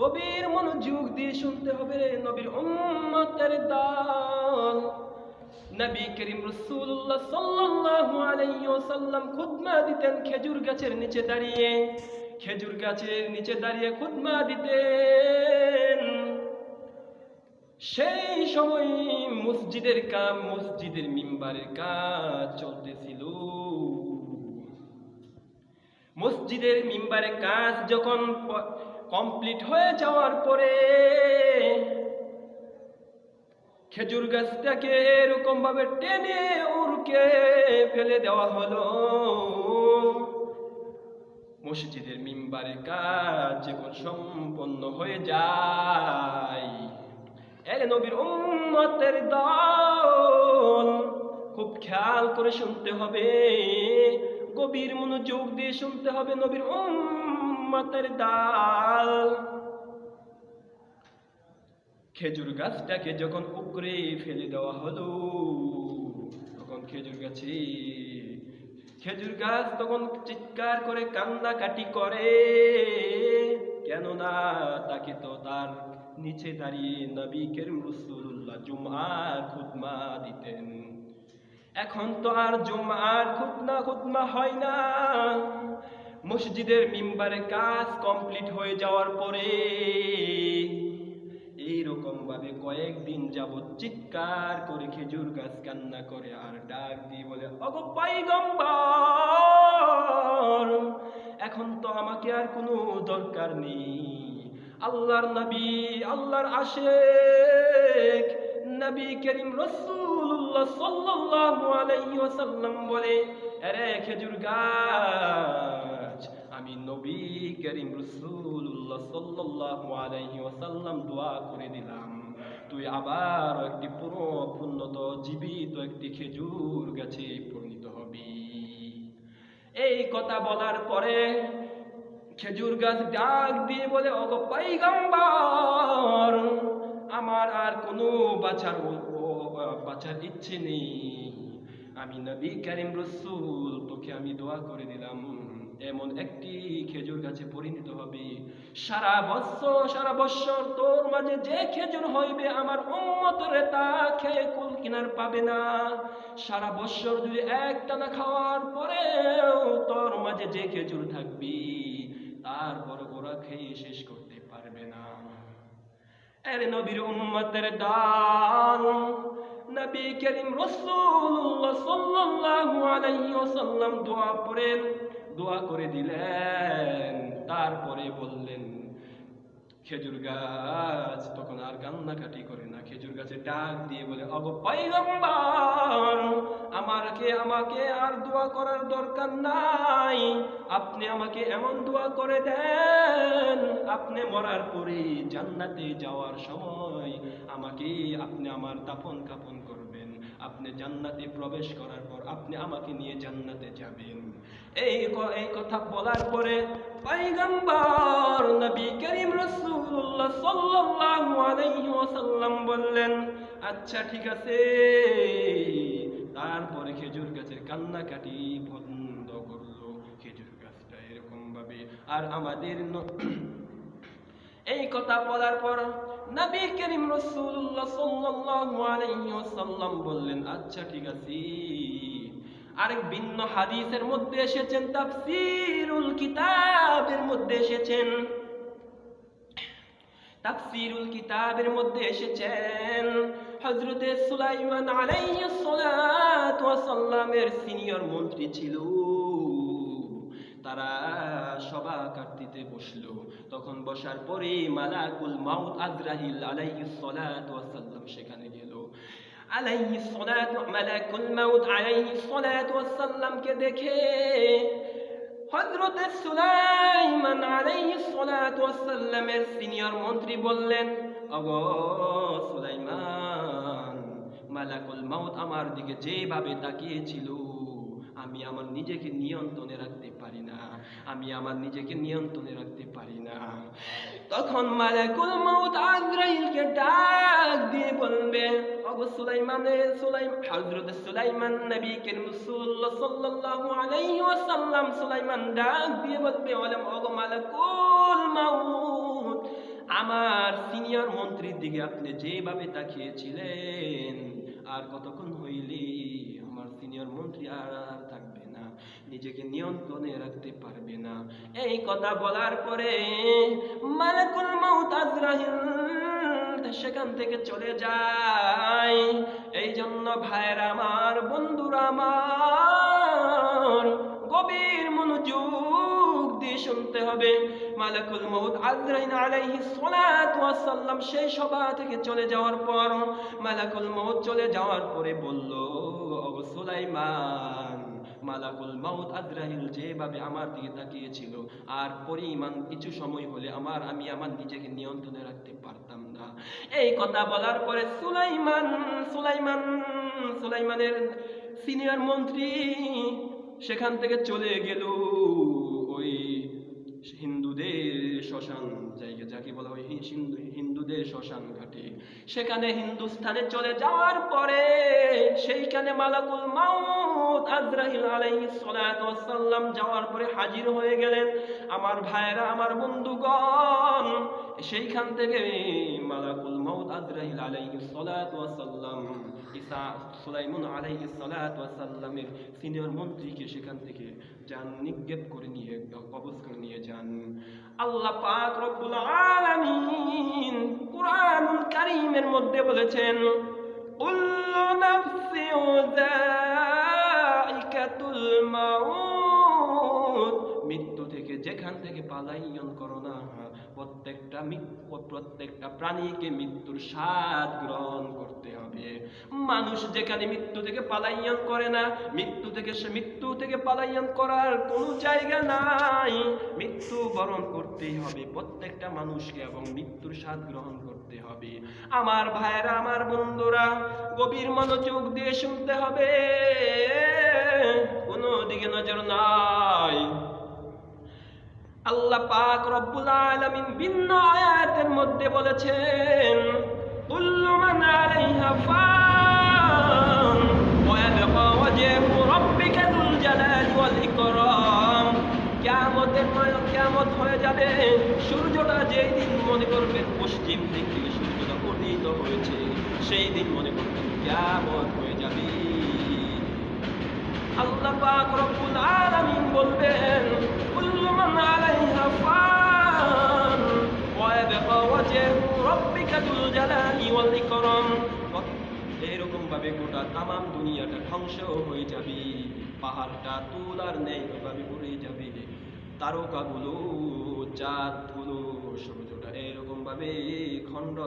গভীর মনোযোগ দিয়ে শুনতে হবে রে নবীর উম্মতের দল। নবী করিম রাসূলুল্লাহ সাল্লাল্লাহু আলাইহি ওয়াসাল্লাম খুতবা দিতেন খেজুর গাছের নিচে দাঁড়িয়ে। খেজুর গাছের নিচে দাঁড়িয়ে খুতবা দিতেন। সেই সময় মসজিদের কাম, মসজিদের মিম্বারের কাজ চলতেছিল। মসজিদের মিম্বারে কাজ যখন কমপ্লিট হয়ে যাওয়ার পরে খেজুর গাছটাকে এরকম ভাবে টেনে উড়কে ফেলে দেওয়া হলো। মসজিদের মিম্বারের কাজ যখন সম্পন্ন হয়ে যায়, এর নবীর উম্মতের দল খুব খেয়াল করে শুনতে হবে। গভীর মনোযোগ দিয়ে শুনতে হবে নবীর উম্মতের দাল। খেজুর গাছটাকে যখন উপরে ফেলে দেওয়া হলো, তখন খেজুর গাছে, খেজুর গাছ তখন চিৎকার করে কান্নাকাটি করে। কেননা তাকে তো তার নিচে দাঁড়িয়ে নবী কেরিম রসুল্লাহ জুমার খুতমা দিতেন। এখন তো আর জুমার খুতনা খুতমা হয় না। মসজিদের মিম্বারে কাজ কমপ্লিট হয়ে যাওয়ার পরে এইরকম ভাবে কয়েকদিন যাবৎ চিৎকার করে খেজুর গাছ কান্না করে আর ডাক দিয়ে বলে অগো পাইগম্বর এখন তো আমাকে আর কোনো দরকার নেই। আল্লাহর নবী, আল্লাহর আশেক নবী করিম রসুল্লাহ সাল্লাল্লাহু আলাইহি ওয়াসাল্লাম বলে, আরে খেজুর গাছ, আমি নবী করিম রসুল্লাহ সাল্লাল্লাহু আলাইহি ওয়াসাল্লাম দোয়া করে দিলাম। তুই আবার একটি পুরো উন্নত জীবিত একটি খেজুর গাছে পরিণত হবি। এই কথা বলার পরে খেজুর গাছ ডাক দিয়ে বলে অগ পাইগাম্বার আমার আর কোনো বাঁচার বাঁচার ইচ্ছে নেই। আমি নবী করিম রসুল, তোকে আমি দোয়া করে দিলাম। এমন একটি খেজুর গাছে পরিণত হবে। সারা বৎসর সারা বৎসর তোর মাঝে যে খেজুর হইবে, আমার উম্মতরে তা খেয়ে কুল কিনার পাবে না। সারা বৎসর যদি একটানা খাওয়ার পরেও তোর মাঝে যে খেজুর থাকবি, তারপর ওরা খেয়ে শেষ করতে পারবে না। এর নবীর উম্মতের দান নবী করিম রাসূলুল্লাহ সাল্লাল্লাহু আলাইহি ওয়াসাল্লাম দোয়া করেন দোয়া করে দিলেন। তারপরে বললেন খেজুর গাছ, তখন আর কান্নাকাটি করে না। খেজুর গাছে ডাক দিয়ে বলে, অগ পয়গম্বর আমাকে আমাকে আর দোয়া করার দরকার নাই। আপনি আমাকে এমন দোয়া করে দেন, আপনি মরার পরে জান্নাতে যাওয়ার সময় আমাকে, আপনি আমার দাফন কাফন করবেন। আপনি জান্নাতে প্রবেশ করার পর আপনি আমাকে নিয়ে জান্নাতে যাবেন। এই এই কথা বলার পরে পয়গম্বর নবী করিম রাসূলুল্লাহ সাল্লাল্লাহু আলাইহি ওয়াসাল্লাম বললেন আচ্ছা ঠিক আছে। তারপরে খেজুর গাছের কান্নাকাটি বন্ধ করল। খেজুর গাছটা এরকম ভাবে আর আমাদের এই কথা বলার পর নবী করিম রাসূলুল্লাহ সাল্লাল্লাহু আলাইহি ওয়াসাল্লাম বললেন আচ্ছা ঠিক আছে। আরেক ভিন্ন হাদিসের মধ্যে এসেছেন, তাফসীরুল কিতাবের মধ্যে এসেছেন। তাফসীরুল কিতাবের মধ্যে এসেছেন হযরতে সুলাইমান আলাইহিস সালাতু ওয়াস সালামের সিনিয়র মন্ত্রী ছিল। সভা কাটতিতে বসল। তখন বসার পরে মালাকুল মাউত আজরাহিল আলাইহিস সালাতু ওয়াস সালাম সেখানে গেল। আলাইহিস সালাতু, মালাকুল মাউত আলাইহিস সালাতু ওয়াস সালামকে দেখে হযরতে সুলাইমান আলাইহিস সালাতু ওয়াস সালামের সিনিয়র মন্ত্রী বললেন ওগো সুলাইমান, মালাকুল মাউত আমার দিকে যেভাবে তাকিয়েছিল আমি আমার নিজেকে নিয়ন্ত্রণে রাখতে পারি না। আমি আমার নিজেকে নিয়ন্ত্রণে রাখতে পারি না। তখন মালাকুল মাউত আজরাইলকে ডাক দিয়ে বলবে, ওগো সুলাইমানে, সুলাইম, হযরত সুলাইমান নবী করিম সাল্লাল্লাহু আলাইহি ওয়াসাল্লাম সুলাইমান ডাক দিয়ে বলবে ওলাম ওগো মালাকুল মাউত সিনিয়র মন্ত্রীর দিকে আপনি যেভাবে তাকিয়েছিলেন, আর কতক্ষণ হইলে? আমার সিনিয়র মন্ত্রী আর আর থাকবে না। নিজেকে নিয়ন্ত্রণে রাখতে পারবে না। এই কথা বলার পরে মালাকুল মাউত আজরাহিল সেখান থেকে চলে যায়। এই জন্য ভাইয়েরা আমার, বন্ধুরা আমার গভীর মনোযোগ দিয়ে শুনতে হবে। মালাকুল আলাইহিস সালাতু ওয়াস সালাম সেই সভা থেকে চলে যাওয়ার পর, মালাকুল মউত চলে যাওয়ার পরে বলল "ওগো সুলাইমান, মালাকুল মাউত আজরাইল যেভাবে আমার দিকে তাকিয়েছিল, আর পরিমাণ কিছু সময় হলে আমার, আমি আমার নিজেকে নিয়ন্ত্রণে রাখতে পারতাম না। এই কথা বলার পরে সুলাইমান সুলাইমান, সুলাইমানের সিনিয়র মন্ত্রী সেখান থেকে চলে গেল ওই হিন্দুদের শ্মশান। জায়গা যাকে বলা হয় হিন্দু হিন্দুদের শ্মশান ঘাটে। সেখানে হিন্দুস্থানে চলে যাওয়ার পরে সেইখানে মালাকুল মাউত আজরাইল আলাইহিস সালাতু ওয়াস সালাম যাওয়ার পরে হাজির হয়ে গেলেন। আমার ভাইরা আমার বন্ধুগণ, সেইখান থেকে মালাকুল মাউত আজরাইল আলাইহিস সালাতু ওয়াস সালাম ঈসা সুলাইমান আলাইহিস সালাতু ওয়াস সালামের সিনিয়র মন্ত্রীকে সেখান থেকে যান, নিক্ষেপ করে নিয়ে করে নিয়ে যান। আল্লাহ পাক রব্বুল আলামিন কুরআনুল কারীমের মধ্যে বলেছেন, কুল্লু নাফসিন যায়িকাতুল মাউত। মৃত্যু থেকে যেখান থেকে পালাইয়ন করো প্রত্যেকটা প্রত্যেকটা প্রাণীকে মৃত্যুর স্বাদ গ্রহণ করতে হবে। মানুষ যেখানে মৃত্যু থেকে পালাইয়ন করে না, মৃত্যু থেকে সে মৃত্যু থেকে পালাইয়ন করার কোনো জায়গা নাই। মৃত্যু বরণ করতেই হবে প্রত্যেকটা মানুষকে এবং মৃত্যুর স্বাদ গ্রহণ করতে হবে। আমার ভাইয়েরা, আমার বন্ধুরা, গভীর মনোযোগ দিয়ে শুনতে হবে। কোনো দিকে নজর নাই। আল্লাহ পাক রব্বুল আলামিন ভিন্ন আয়াতের মধ্যে বলেছেন, কুল্লু মান আলাইহা ফান, ওয়া ইয়াবকা ওয়াজহু রাব্বিকা যুল জালালি ওয়াল ইকরাম। কিয়ামতের কিয়ামত হয়ে যাবে, সূর্যটা যেই দিন মনে করবেন পশ্চিম দিক থেকে সূর্যটা উদিত হয়েছে, সেই দিন মনে করবেন কিয়ামত হয়ে যাবে। আল্লাহ পাক রব্বুল আলামিন বলবেন ফান ওয়া ইয়াবকা ওয়াজহু রাব্বিকা যুল জালালি ওয়াল ইকরাম এরকম ভাবে গোটা তামাম দুনিয়াটা ধ্বংস হয়ে যাবে, পাহাড়টা তুলার নেই ভাবে পড়ে যাবে, তারকাগুলো চাঁদগুলো সূর্যটা এরকম ভাবে খণ্ড